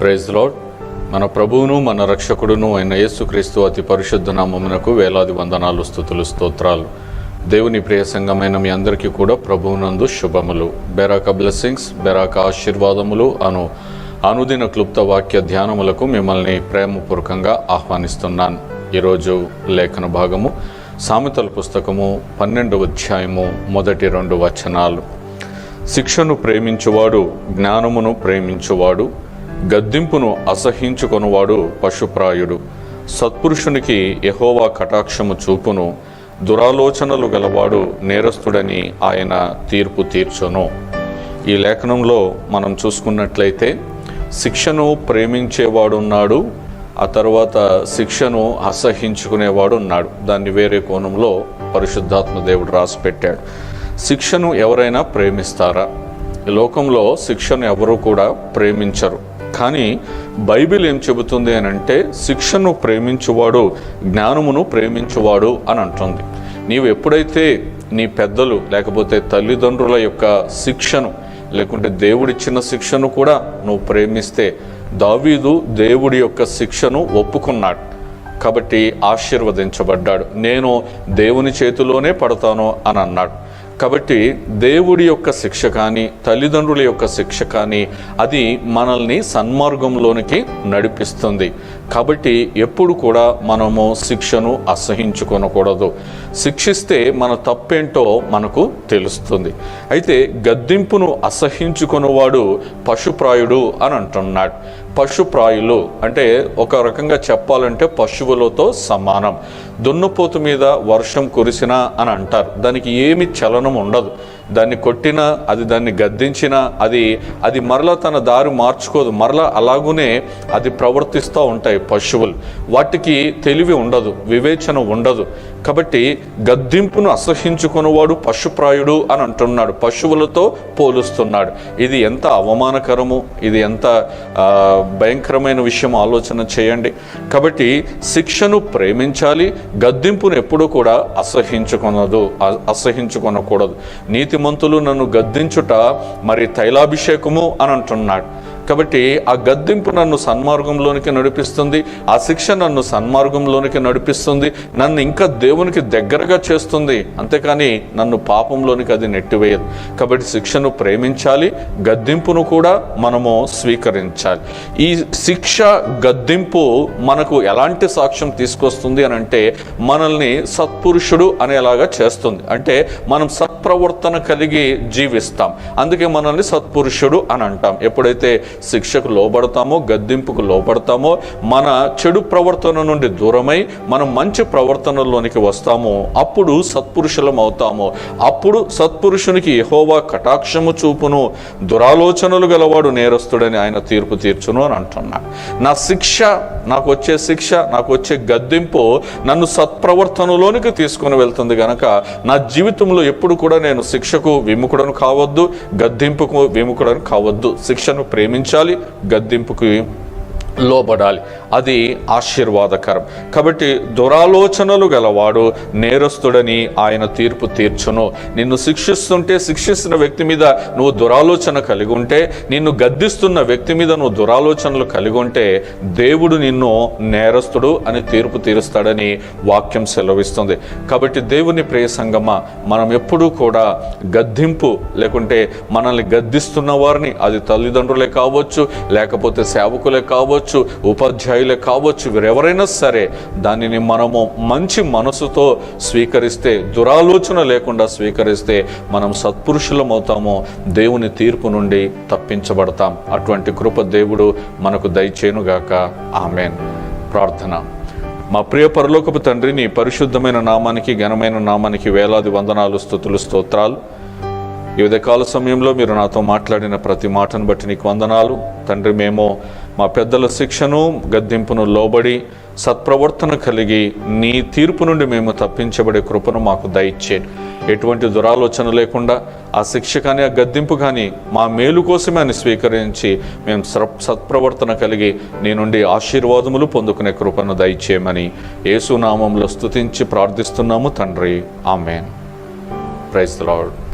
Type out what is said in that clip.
Praise lord మన ప్రభువును మన రక్షకుడును అయిన యేసుక్రీస్తు అతి పరిశుద్ధ నామమునకు వేలాది వందనాలు స్థుతులు స్తోత్రాలు. దేవుని ప్రియ సంఘమైన మీ అందరికీ కూడా ప్రభువునందు శుభములు. బెరాక బ్లెస్సింగ్స్ బెరాక ఆశీర్వాదములు అను అనుదిన క్లుప్త వాక్య ధ్యానములకు మిమ్మల్ని ప్రేమపూర్వకంగా ఆహ్వానిస్తున్నాను. ఈరోజు లేఖన భాగము సామెతల పుస్తకము పన్నెండవ అధ్యాయము మొదటి రెండు వచనాలు. శిక్షను ప్రేమించువాడు జ్ఞానమును ప్రేమించువాడు గద్దింపును అసహించుకొనువాడు పశుప్రాయుడు. సత్పురుషునికి యహోవా కటాక్షము చూపును. దురాలోచనలు గలవాడు నేరస్తుడని ఆయన తీర్పు తీర్చును. ఈ లేఖనంలో మనం చూసుకున్నట్లయితే శిక్షను ప్రేమించేవాడున్నాడు ఆ తర్వాత శిక్షను అసహించుకునేవాడు ఉన్నాడు దాన్ని వేరే కోణంలో పరిశుద్ధాత్మ దేవుడు రాసి పెట్టాడు శిక్షను ఎవరైనా ప్రేమిస్తారా? ఈ లోకంలో శిక్షను ఎవరు కూడా ప్రేమించరు. కానీ బైబిల్ ఏం చెబుతుంది అని అంటే శిక్షను ప్రేమించువాడు జ్ఞానమును ప్రేమించువాడు అని అంటుంది. నీవు ఎప్పుడైతే నీ పెద్దలు లేకపోతే తల్లిదండ్రుల యొక్క శిక్షను లేకుంటే దేవుడిచ్చిన శిక్షను కూడా నువ్వు ప్రేమిస్తే దావీదు దేవుడి యొక్క శిక్షను ఒప్పుకున్నాడు. కాబట్టి ఆశీర్వదించబడ్డాడు. నేను దేవుని చేతిలోనే పడతాను అని అన్నాడు. కాబట్టి దేవుడి యొక్క శిక్ష కానీ తల్లిదండ్రుల యొక్క శిక్ష కానీ అది మనల్ని సన్మార్గంలోనికి నడిపిస్తుంది. కాబట్టి ఎప్పుడు కూడా మనము శిక్షను అసహించుకొనకూడదు. శిక్షిస్తే మన తప్పేంటో మనకు తెలుస్తుంది. అయితే గద్దింపును అసహించుకున్నవాడు పశుప్రాయుడు అని అంటున్నాడు. పశుప్రాయులు అంటే ఒక రకంగా చెప్పాలంటే పశువులతో సమానం. దున్నపోతు మీద వర్షం కురిసినా అని అంటారు. దానికి ఏమి చలనం ఉండదు. దాన్ని కొట్టినా అది దాన్ని గద్దించినా అది అది మరలా తన దారి మార్చుకోదు. మరలా అలాగునే అది ప్రవర్తిస్తూ ఉంటాయి పశువులు. వాటికి తెలివి ఉండదు వివేచన ఉండదు. కాబట్టి గద్దింపును అసహించుకునేవాడు పశుప్రాయుడు అని అంటున్నాడు. పశువులతో పోలుస్తున్నాడు. ఇది ఎంత అవమానకరము ఇది ఎంత భయంకరమైన విషయం ఆలోచన చేయండి. కాబట్టి శిక్షను ప్రేమించాలి గద్దింపును ఎప్పుడూ కూడా అసహించుకొనదు అసహించుకొనకూడదు. నీతి నీతిమంతులు నన్ను గద్దించుట మరి తైలాభిషేకము అని అంటున్నాడు. కాబట్టి ఆ గద్దింపు నన్ను సన్మార్గంలోనికి నడిపిస్తుంది ఆ శిక్ష నన్ను సన్మార్గంలోనికి నడిపిస్తుంది నన్ను ఇంకా దేవునికి దగ్గరగా చేస్తుంది. అంతేకాని నన్ను పాపంలోనికి అది నెట్టివేయదు. కాబట్టి శిక్షను ప్రేమించాలి గద్దింపును కూడా మనము స్వీకరించాలి. ఈ శిక్ష గద్దింపు మనకు ఎలాంటి సాక్ష్యం తీసుకొస్తుంది అని అంటే మనల్ని సత్పురుషుడు అనేలాగా చేస్తుంది. అంటే మనం సత్ప్రవర్తన కలిగి జీవిస్తాం. అందుకే మనల్ని సత్పురుషుడు అని అంటాం. ఎప్పుడైతే శిక్షకు లోబడతామో గద్దింపుకు లోబడతామో మన చెడు ప్రవర్తన నుండి దూరమై మనం మంచి ప్రవర్తనలోనికి వస్తామో అప్పుడు సత్పురుషులం అవుతాము అప్పుడు సత్పురుషునికి యహోవా కటాక్షము చూపును దురాలోచనలు గలవాడు నేరస్తుడని ఆయన తీర్పు తీర్చును అని అంటున్నాడు. నా శిక్ష నాకు వచ్చే శిక్ష నాకు వచ్చే గద్దింపు నన్ను సత్ప్రవర్తనలోనికి తీసుకొని వెళ్తుంది గనక నా జీవితంలో ఎప్పుడు కూడా నేను శిక్షకు విముఖుడను కావద్దు గద్దింపుకు విముఖుడను కావద్దు శిక్షను గద్దించాలి గద్దింపుకి లోబడాలి. అది ఆశీర్వాదకరం. కాబట్టి దురాలోచనలు గలవాడు నేరస్తుడని ఆయన తీర్పు తీర్చును. నిన్ను శిక్షిస్తుంటే శిక్షిస్తున్న వ్యక్తి మీద నువ్వు దురాలోచన కలిగి ఉంటే నిన్ను గద్దిస్తున్న వ్యక్తి మీద నువ్వు దురాలోచనలు కలిగి ఉంటే దేవుడు నిన్ను నేరస్తుడు అని తీర్పు తీరుస్తాడని వాక్యం సెలవిస్తుంది. కాబట్టి దేవుని ప్రియ సంగమ మనం ఎప్పుడూ కూడా గద్దింపు లేకుంటే మనల్ని గద్దిస్తున్న వారిని అది తల్లిదండ్రులే కావచ్చు లేకపోతే సేవకులే కావచ్చు ఉపాధ్యాయులు కావచ్చు వీరెవరైనా సరే దానిని మనము మంచి మనసుతో స్వీకరిస్తే దురాలోచన లేకుండా స్వీకరిస్తే మనం సత్పురుషులమవుతాము దేవుని తీర్పు నుండి తప్పించబడతాం. అటువంటి కృప దేవుడు మనకు దయచేనుగాక ఆమెన్. ప్రార్థన. మా ప్రియ పరలోకపు తండ్రి నీ పరిశుద్ధమైన నామానికి ఘనమైన నామానికి వేలాది వందనాలు స్థుతులు స్తోత్రాలు. ఈ ఉదయకాల సమయంలో మీరు నాతో మాట్లాడిన ప్రతి మాటను బట్టి నీకు వందనాలు. తండ్రి మేము మా పెద్దల శిక్షను గద్దింపును లోబడి సత్ప్రవర్తన కలిగి నీ తీర్పు నుండి మేము తప్పించబడే కృపను మాకు దయచేయండి. ఎటువంటి దురాలోచన లేకుండా ఆ శిక్ష కానీ ఆ గద్దింపు కానీ మా మేలు కోసమే అని స్వీకరించి మేము సత్ప్రవర్తన కలిగి నీ నుండి ఆశీర్వాదములు పొందుకునే కృపను దయచేయమని యేసునామంలో స్తుతించి ప్రార్థిస్తున్నాము తండ్రి. ఆమెన్. Praise Lord.